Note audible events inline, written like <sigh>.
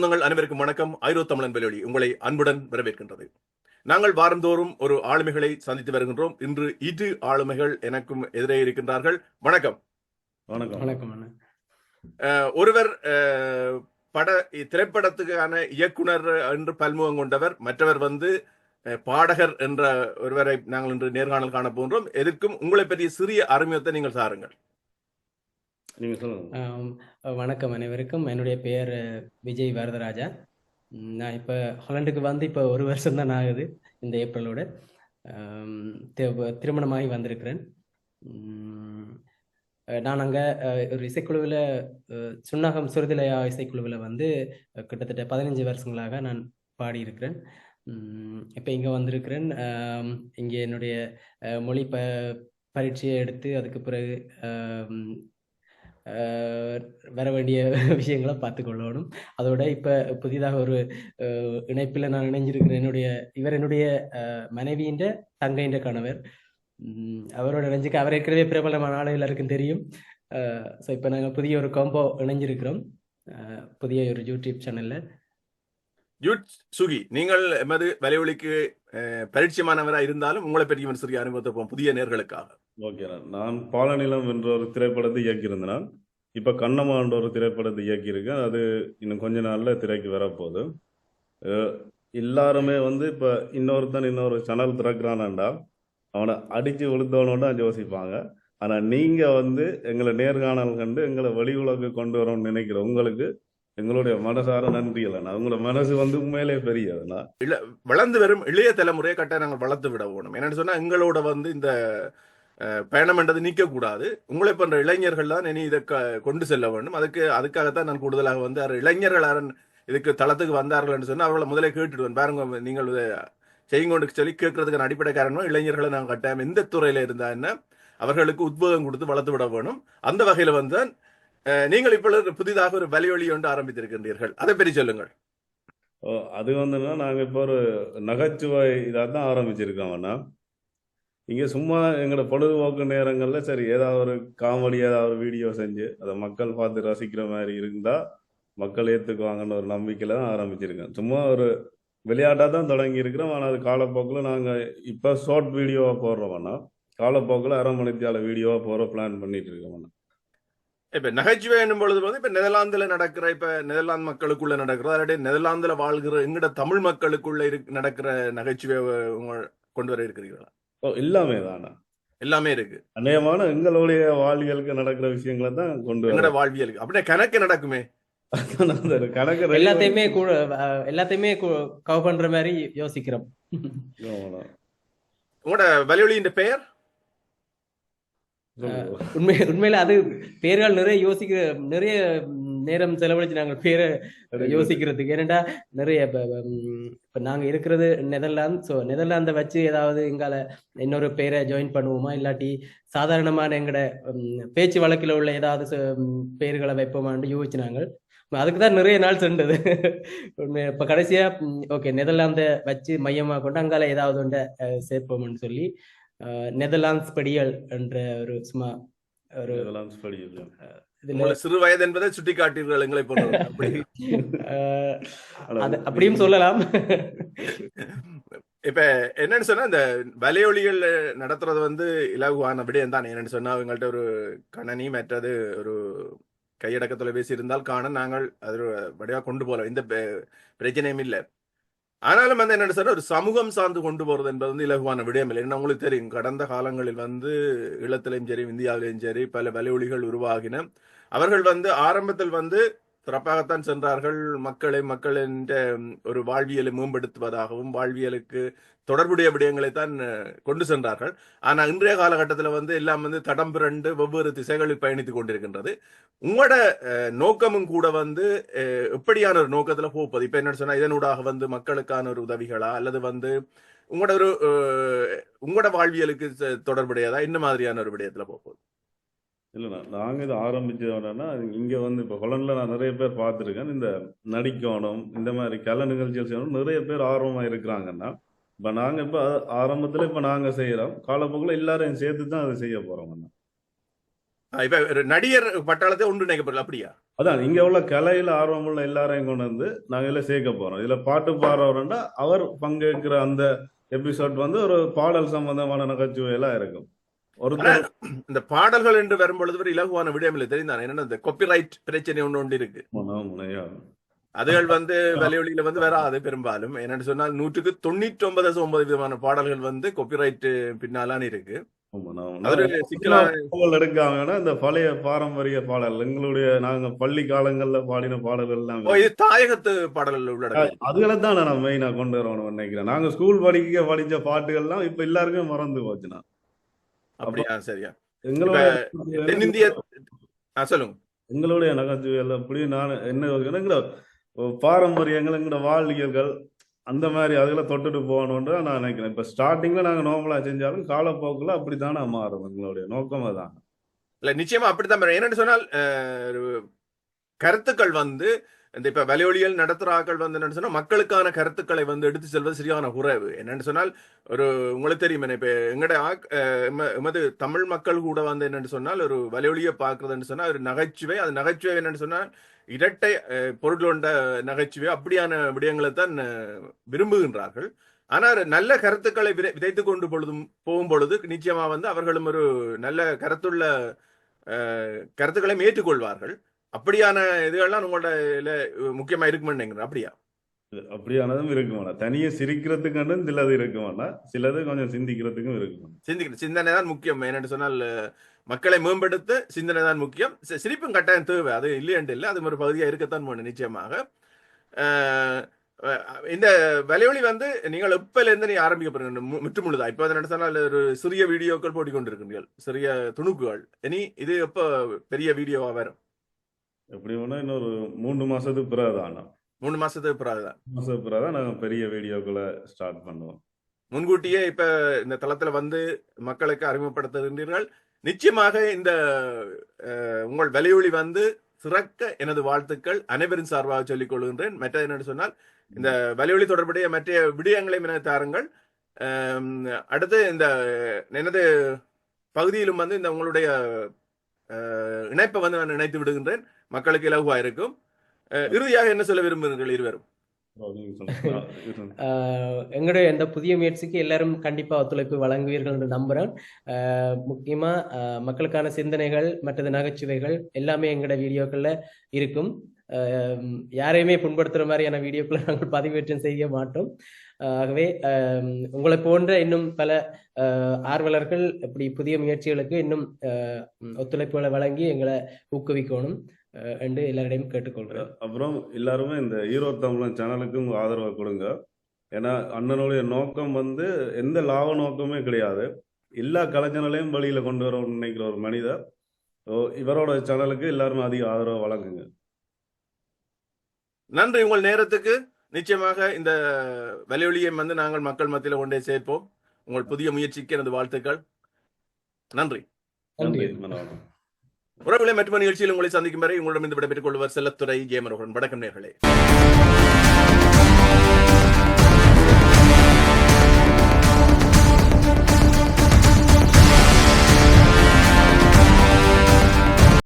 சொந்தங்கள் அனைவருக்கும் வணக்கம். ஐரோ தமிழன் வெளியொலி உங்களை அன்புடன் வரவேற்கின்றது. நாங்கள் வாரந்தோறும் ஒரு ஆளுமைகளை சந்தித்து வருகின்றோம். இன்று இரு ஆளுமைகள் எனக்கும் எதிரே இருக்கின்றார்கள். வணக்கம். வணக்கம். வணக்கம் ஒருவர் பட திரைப்படத்துக்கான இயக்குனர் என்று பல்முகம் கொண்டவர் மற்றவர் வந்து பாடகர் என்ற ஒருவரை நாங்கள் இன்று நேர்காணல் காண போன்றோம் எதற்கும் உங்களை பற்றிய சிறிய அறிமுகத்தை நீங்கள் சாருங்கள். வணக்கம் அனைவருக்கும். என்னுடைய பெயர் விஜய் வரதராஜா. நான் இப்போ ஹாலண்டுக்கு வந்து இப்போ ஒரு வருஷம் தான் ஆகுது இந்த ஏப்ரலோட. திருமணமாகி வந்திருக்கிறேன். நான் அங்கே ஒரு இசைக்குழுவில் சுன்னாகம் சுருதிலயா இசைக்குழுவில் வந்து கிட்டத்தட்ட பதினஞ்சு வருஷங்களாக நான் பாடியிருக்கிறேன். இப்போ இங்கே வந்திருக்கிறேன். இங்கே என்னுடைய மொழி ப பரீட்சையை எடுத்து அதுக்கு பிறகு வர வேண்டிய <laughs> விஷயங்களை பார்த்து கொள்ளணும். அதோட இப்போ புதிதாக ஒரு இணைப்பில் நான் இணைஞ்சிருக்கிறேன் என்னுடைய இவர் என்னுடைய மனைவியின் தங்கையின் கணவர். அவரோட நெஞ்சுக்கு அவர் ஏற்கனவே பிரபலமான ஆளு எல்லாருக்கும் தெரியும். ஸோ இப்போ நாங்கள் புதிய ஒரு காம்போ இணைஞ்சிருக்கிறோம். புதிய ஒரு யூடியூப் சேனலில் யூட் சுகி நீங்கள் எமது வலைவழிக்கு அஹ், இருந்தாலும் உங்களை பற்றி ஒரு சிறிய அனுபவத்தை புதிய நேர்களுக்காக. ஓகேண்ணா நான் பாலநிலம் என்ற ஒரு திரைப்படத்தை இயக்கியிருந்தேன் இப்போ கண்ணம்மா என்ற ஒரு திரைப்படத்தை இயக்கியிருக்கேன். அது இன்னும் கொஞ்ச நாளில் திரைக்கு வரப்போகுது. அஹ் எல்லாருமே வந்து இப்போ இன்னொருத்தன் இன்னொரு சேனல் திறக்கிறானாண்டா. அவனை அடித்து விழுத்தவனோட யோசிப்பாங்க. ஆனால் நீங்கள் வந்து எங்களை நேர்காணல் கண்டு எங்களை வெளி உலகு கொண்டு வரணும்னு நினைக்கிற உங்களுக்கு எங்களுடைய மனசார நன்றி இல்லைண்ணா உங்களோட மனசு வந்து உண்மையிலே பெரியதுண்ணா வளர்ந்து வரும் இளைய தலைமுறையை கட்டாயம் நாங்கள் வளர்த்து விட வேணும் என்னன்னு சொன்னா எங்களோட வந்து இந்த பயணம் என்றது நீக்கக்கூடாது. உங்களை போன்ற இளைஞர்கள் தான் இனி இதை க- கொண்டு செல்ல வேண்டும். அதுக்கு அதுக்காகத்தான் நான் கூடுதலாக வந்து இளைஞர்கள் யாரன் இதுக்கு தளத்துக்கு வந்தார்கள் என்று சொன்னால் அவர்களை முதலே கேட்டுடுவேன். பாருங்க நீங்கள் செய்யுங்கொண்டு சொல்லி கேட்கறதுக்கான அடிப்படை காரணம் இளைஞர்களை நாங்கள் கட்டாயம். எந்த துறையில இருந்தா என்ன அவர்களுக்கு உத்வேகம் கொடுத்து வளர்த்து விட வேணும். அந்த வகையில் வந்து நீங்கள் இப்பொழுது புதிதாக ஒரு வலியொலி ஒன்று ஆரம்பித்திருக்கின்றீர்கள். அதை பற்றி சொல்லுங்கள். ஓ, அது வந்துன்னா நாங்கள் இப்போ ஒரு நகைச்சுவை இதாக தான் ஆரம்பிச்சிருக்கோம் அண்ணா. இங்கே சும்மா எங்களோட பொழுதுபோக்கு நேரங்களில் சரி ஏதாவது ஒரு காமெடி ஏதாவது ஒரு வீடியோ செஞ்சு அதை மக்கள் பார்த்து ரசிக்கிற மாதிரி இருந்தால் மக்கள் ஏற்றுக்குவாங்கன்னு ஒரு நம்பிக்கையில் தான் ஆரம்பிச்சிருக்கேன். சும்மா ஒரு விளையாட்டாக தான் தொடங்கி இருக்கிறோம். ஆனால் அது காலப்போக்கில் நாங்கள் இப்போ ஷார்ட் வீடியோவாக போடுறோம்ண்ணா காலப்போக்கில் அரை மணித்தியால வீடியோவாக போகிற பிளான் பண்ணிட்டு இருக்கோம் இப்போ இப்ப நகைச்சுவை என்னும் பொழுது வந்து இப்ப நெதர்லாந்துல நடக்கிற இப்ப நெதர்லாந்து மக்களுக்குள்ள நடக்கிற அல்லாட்டி நெதர்லாந்துல வாழ்கிற எங்கட தமிழ் மக்களுக்குள்ள இரு நடக்கிற நகைச்சுவை உங்க கொண்டு வர இருக்கிறீர்களா? ஓ எல்லாமே தானா? எல்லாமே இருக்கு. அநேகமான எங்களுடைய வாழ்வியலுக்கு நடக்கிற விஷயங்களை தான் கொண்டு எங்கட வாழ்வியலுக்கு. அப்படியே கணக்கு நடக்குமே. கணக்கு எல்லாத்தையுமே எல்லாத்தையுமே கவர் பண்ற மாதிரி யோசிக்கிறோம். உங்களோட வலியொலியின் பெயர். உண்மை உண்மையில அது பேர்கள் நிறைய யோசிக்கிற நிறைய நேரம் செலவழிச்சு நாங்கள் பேரை யோசிக்கிறதுக்கு. ஏனண்டா நிறைய இப்ப ம், நாங்க இருக்கிறது நெதர்லாந்து ஸோ நெதர்லாந்தை வச்சு ஏதாவது எங்கால இன்னொரு பேரை ஜாயின் பண்ணுவோமா? இல்லாட்டி சாதாரணமான எங்கட பேச்சு வழக்கில் உள்ள ஏதாவது பேர்களை வைப்போமான்னு யோசிச்சு நாங்கள் அதுக்கு தான் நிறைய நாள் சென்றது. இப்போ கடைசியா ஓகே நெதர்லாந்தை வச்சு மையமாக கொண்டு அங்கால ஏதாவது ஒன்றை சேர்ப்போம்னு சொல்லி அஹ், நெதர்லாந்த்ஸ் படியல் என்ற ஒரு சும்மா ஒரு இதெல்லாம் சிறு வயது என்பதை சுட்டி காட்டீர்கள் எங்களை <laughs> அப்படியும் சொல்லலாம். இப்ப என்னன்னு சொன்னா இந்த வலையொலிகள் நடத்துறது வந்து இலகுவான விடயம் தான். என்னன்னு சொன்னா அவங்கள்ட்ட ஒரு கணனி மற்றது ஒரு கையடக்க தொலைபேசி இருந்தால் காண நாங்கள் அது ஒரு வடிவா கொண்டு போகலாம். எந்த பெ- பிரச்சனையும் இல்லை. ஆனாலும் வந்து என்ன சார் ஒரு சமூகம் சார்ந்து கொண்டு போறது என்பது வந்து இலகுவான விடயம் இல்லை. என்ன உங்களுக்கு தெரியும் கடந்த காலங்களில் வந்து ஈழத்திலையும் சரி இந்தியாவிலையும் சரி பல வலையொலிகள் உருவாகின. அவர்கள் வந்து ஆரம்பத்தில் வந்து சிறப்பாகத்தான் சென்றார்கள். மக்களை மக்களின் ஒரு வாழ்வியலை மேம்படுத்துவதாகவும் வாழ்வியலுக்கு தொடர்புடைய விடயங்களை தான் கொண்டு சென்றார்கள். ஆனா இன்றைய காலகட்டத்தில் வந்து எல்லாம் வந்து தடம் பிறண்டு வெவ்வேறு திசைகளில் பயணித்துக் கொண்டிருக்கின்றது. உங்களோட நோக்கமும் கூட வந்து எப்படியான ஒரு நோக்கத்துல போப்பது? இப்ப என்ன சொன்னா இதனூடாக வந்து மக்களுக்கான ஒரு உதவிகளா? அல்லது வந்து உங்களோட ஒரு உங்களோட வாழ்வியலுக்கு தொடர்புடையதா? இந்த மாதிரியான ஒரு விடயத்துல போகுது இல்லைண்ணா நாங்கள் இது ஆரம்பிச்சது என்னன்னா இங்கே வந்து இப்போ ஹொலண்டில் நான் நிறைய பேர் பார்த்துருக்கேன். இந்த நடிக்கணும் இந்த மாதிரி கலை நிகழ்ச்சிகள் செய்யணும் நிறைய பேர் ஆர்வமாக இருக்கிறாங்கன்னா இப்போ நாங்கள் இப்போ ஆரம்பத்தில் இப்போ நாங்கள் செய்கிறோம் காலப்போக்கில் எல்லாரையும் சேர்த்து தான் அதை செய்ய போகிறோம் ஆ, இப்ப நடிகர் பட்டாளத்தை ஒன்றிணைக்கப்படல அப்படியா? அதான் இங்க உள்ள கலையில ஆர்வமுள்ள எல்லாரையும் கொண்டு வந்து நாங்க இதுல சேர்க்க போறோம். இதுல பாட்டு பாடுறவருண்டா அவர் பங்கேற்கிற அந்த எபிசோட் வந்து ஒரு பாடல் சம்பந்தமான நகைச்சுவை எல்லாம் இருக்கும். ஒருத்தர் இந்த பாடல்கள் என்று வரும்பொழுது ஒரு இலகுவான விடயம் இல்லை தெரியுதான் என்னன்னா இந்த காப்பிரைட் பிரச்சனை ஒன்று ஒன்று இருக்கு. அதுகள் வந்து வலையொலியில வந்து வராது பெரும்பாலும். என்னன்னு சொன்னால் நூற்றுக்கு தொண்ணூற்றி ஒன்பது ஒன்பது விதமான பாடல்கள் வந்து காப்பிரைட் பின்னாலான இருக்கு. ஒரு இந்த பழைய பாரம்பரிய பாடல் எங்களுடைய நாங்க பள்ளி காலங்கள்ல பாடின பாடல்கள் எல்லாம் தாயகத்து பாடல்கள் உள்ளடக்கம். அதுகளை தான் நான் மெயினா கொண்டு வரணும்னு நினைக்கிறேன். நாங்க ஸ்கூல் படிக்க படிச்ச பாட்டுகள்லாம் இப்ப எல்லாருக்கும் மறந்து போச்சுண்ணா. அப்படியா சரியா. எங்களுடைய தென்னிந்திய சொல்லுங்க. எங்களுடைய நகைச்சுவைகள் அப்படி நான் என்ன எங்களோட பாரம்பரியங்கள் எங்களோட வாழ்வியல்கள் அந்த மாதிரி அதுகளை தொட்டுட்டு போகணுன்ற நான் நினைக்கிறேன். இப்ப ஸ்டார்டிங்ல நாங்க நார்மலா செஞ்சாலும் காலப்போக்குல அப்படித்தானே மாறும் எங்களுடைய நோக்கம் அதான். இல்ல நிச்சயமா அப்படித்தான். என்னன்னு சொன்னால் கருத்துக்கள் வந்து இந்த இப்ப வலையொலியல் நடத்துறாக்கள் வந்து என்னன்னு சொன்னா மக்களுக்கான கருத்துக்களை வந்து எடுத்து செல்வது சரியான குறைவு என்னன்னு சொன்னால் ஒரு உங்களுக்கு தெரியும் இப்ப எங்கட ஆக்- எமது தமிழ் மக்கள் கூட வந்து என்னன்னு சொன்னால் ஒரு வலையொலியை பாக்குறதுன்னு சொன்னா ஒரு நகைச்சுவை அது நகைச்சுவை என்னன்னு சொன்னால் இரட்டை பொருள் கொண்ட நகைச்சுவை அப்படியான விடயங்களை தான் விரும்புகின்றார்கள். ஆனால் நல்ல கருத்துக்களை விதை விதைத்து கொண்டு பொழுதும் போகும் பொழுது நிச்சயமா வந்து அவர்களும் ஒரு நல்ல கருத்துள்ள கருத்துக்களை கருத்துக்களையும் ஏற்றுக்கொள்வார்கள். அப்படியான இதுகள்லாம் உங்களோட இதுல முக்கியமா இருக்குமென்னு அப்படியா? அப்படியானதும் இருக்க வேண்டாம் தனியே சிரிக்கிறதுக்கு சிலது இருக்க வேண்டாம் சிலது கொஞ்சம் சிந்திக்கிறதுக்கும் இருக்க வேண்டாம் சிந்திக்கிற சிந்தனை தான் முக்கியம். என்னன்னு சொன்னால் மக்களை மேம்படுத்த சிந்தனை தான் முக்கியம். சிரிப்பும் கட்டாயம் தேவை. அது இல்லையென்று இல்லை. அது ஒரு பகுதியாக இருக்கத்தான் வேணும் நிச்சயமாக. இந்த வலையொலி வந்து நீங்கள் எப்பல இருந்து நீ ஆரம்பிக்க போறீங்க? மு- முற்று முழுதா இப்போ என்ன சொன்னால் ஒரு சிறிய வீடியோக்கள் போட்டிக்கொண்டிருக்கிறீர்கள் சிறிய துணுக்குகள். இனி இது எப்போ பெரிய வீடியோவா வரும்? எப்படி வேணா இன்னொரு மூன்று மாசத்துக்கு பிறகு தான் மூணு மாசத்துக்கு பிறகு தான். மாசத்துக்கு பிறகு தான் நாங்க பெரிய வீடியோக்களை ஸ்டார்ட் பண்ணுவோம். முன்கூட்டியே இப்ப இந்த தளத்துல வந்து மக்களுக்கு அறிமுகப்படுத்துகின்றீர்கள். நிச்சயமாக இந்த உங்கள் வலையொலி வந்து சிறக்க எனது வாழ்த்துக்கள் அனைவரின் சார்பாக சொல்லிக் கொள்கின்றேன். மற்ற என்னன்னு சொன்னால் இந்த வலையொலி தொடர்புடைய மற்ற விடயங்களையும் எனக்கு தாருங்கள். அடுத்து இந்த எனது பகுதியிலும் வந்து இந்த உங்களுடைய இணைப்பை வந்து நான் இணைத்து விடுகின்றேன். மக்களுக்கு இலகுவா இருக்கும் இறுதியாக என்ன சொல்ல விரும்புகிறீர்கள் இருவரும்? எங்களுடைய இந்த புதிய முயற்சிக்கு எல்லாரும் கண்டிப்பாக ஒத்துழைப்பு வழங்குவீர்கள் என்று நம்புகிறேன் ஆஹ் முக்கியமா மக்களுக்கான சிந்தனைகள் மற்றது நகைச்சுவைகள் எல்லாமே எங்களோட வீடியோக்களில் இருக்கும். ஆஹ் யாரையுமே புண்படுத்துகிற மாதிரியான வீடியோக்களை நாங்கள் பதிவேற்றம் செய்ய மாட்டோம். ஆகவே உங்களை போன்ற இன்னும் பல ஆர்வலர்கள் இப்படி புதிய முயற்சிகளுக்கு இன்னும் ஒத்துழைப்புகளை வழங்கி எங்களை ஊக்குவிக்கணும். என்று எல்லாரிடையும் கேட்டுக்கொள்கிறேன். அப்புறம் எல்லாருமே இந்த ஈரோ தமிழன் சேனலுக்கு உங்க ஆதரவை கொடுங்க. ஏன்னா அண்ணனுடைய நோக்கம் வந்து எந்த லாப நோக்கமே கிடையாது. எல்லா கலைஞர்களையும் வழியில கொண்டு வரணும்னு நினைக்கிற ஒரு மனிதர். இவரோட சேனலுக்கு எல்லாருமே அதிக ஆதரவை வழங்குங்க. நன்றி உங்கள் நேரத்துக்கு. நிச்சயமாக இந்த வலையொலியை வந்து நாங்கள் மக்கள் மத்தியில் கொண்டே சேர்ப்போம். உங்கள் புதிய முயற்சிக்கு எனது வாழ்த்துக்கள். நன்றி. உறவுகளை மற்ற நிகழ்ச்சியில் உங்களை சந்திக்கும் வரை உங்களிடம் இந்த விடைபெற்றுக் கொள்வர் செல்லத்துறை ஜெயமரோகன். வணக்கம் நேர்களே.